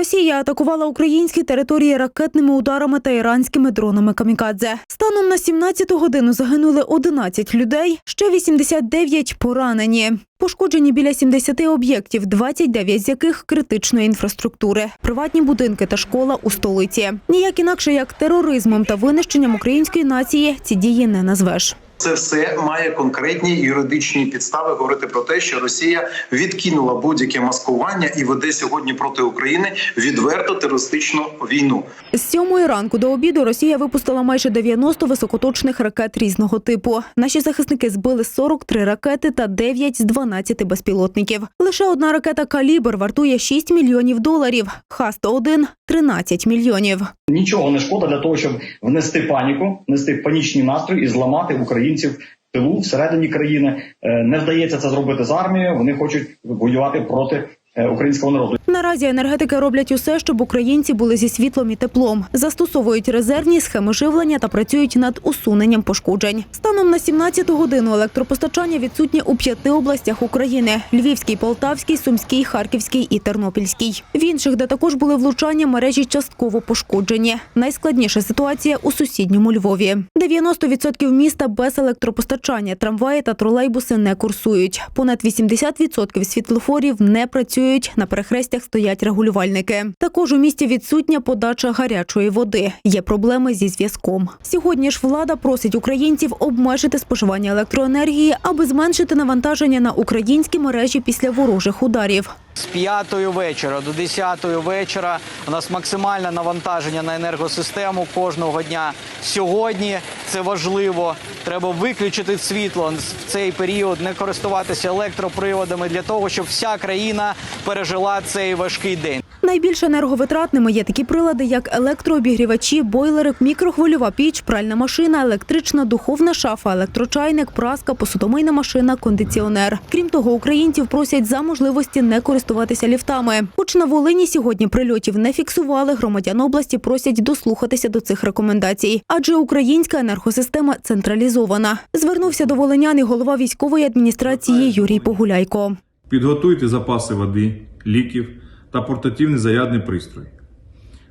Росія атакувала українські території ракетними ударами та іранськими дронами камікадзе. Станом на 17 годину загинули 11 людей, ще 89 поранені. Пошкоджені біля 70 об'єктів, 29 з яких критичної інфраструктури, приватні будинки та школа у столиці. Ніяк інакше як тероризмом та винищенням української нації ці дії не назвеш. Це все має конкретні юридичні підстави говорити про те, що Росія відкинула будь-яке маскування і веде сьогодні проти України відверто терористичну війну. З сьомої ранку до обіду Росія випустила майже 90 високоточних ракет різного типу. Наші захисники збили 43 ракети та 9 з 12 безпілотників. Лише одна ракета «Калібр» вартує 6 мільйонів доларів. Х-101 – 13 мільйонів. Нічого не шкода для того, щоб внести паніку, внести панічні настрої і зламати українців в тилу всередині країни. Е, Не вдається це зробити з армією. Вони хочуть воювати проти українського народу. Наразі енергетики роблять усе, щоб українці були зі світлом і теплом. Застосовують резервні схеми живлення та працюють над усуненням пошкоджень. Станом на 17 годину електропостачання відсутнє у п'яти областях України: Львівській, Полтавській, Сумській, Харківській і Тернопільській. В інших, де також були влучання, мережі частково пошкоджені. Найскладніша ситуація у сусідньому Львові. 90% міста без електропостачання. Трамваї та тролейбуси не курсують. Понад 80% світлофорів не працюють. На перехрестях стоять регулювальники. Також у місті відсутня подача гарячої води. Є проблеми зі зв'язком. Сьогодні ж влада просить українців обмежити споживання електроенергії, аби зменшити навантаження на українські мережі після ворожих ударів. З 5 вечора до 10 вечора у нас максимальне навантаження на енергосистему кожного дня. Сьогодні це важливо. Треба виключити світло в цей період, не користуватися електроприводами для того, щоб вся країна пережила цей важкий день. Найбільш енерговитратними є такі прилади, як електрообігрівачі, бойлери, мікрохвильова піч, пральна машина, електрична духовна шафа, електрочайник, праска, посудомийна машина, кондиціонер. Крім того, українців просять за можливості не користуватися ліфтами. Хоч на Волині сьогодні прильотів не фіксували, громадян області просять дослухатися до цих рекомендацій, адже українська енергосистема централізована. Звернувся до волинян і голова військової адміністрації Юрій Погуляйко. Підготуйте запаси води, ліків та портативний зарядний пристрій.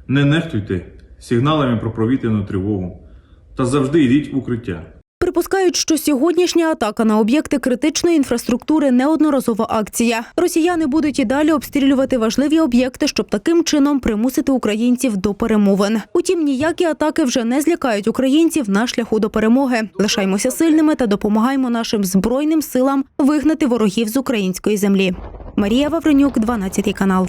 Не нехтуйте сигналами про провітряну тривогу та завжди йдіть в укриття. Припускають, що сьогоднішня атака на об'єкти критичної інфраструктури неодноразова акція. Росіяни будуть і далі обстрілювати важливі об'єкти, щоб таким чином примусити українців до перемовин. Утім, ніякі атаки вже не злякають українців на шляху до перемоги. Лишаймося сильними та допомагаємо нашим збройним силам вигнати ворогів з української землі. Марія Вавренюк, 12 канал.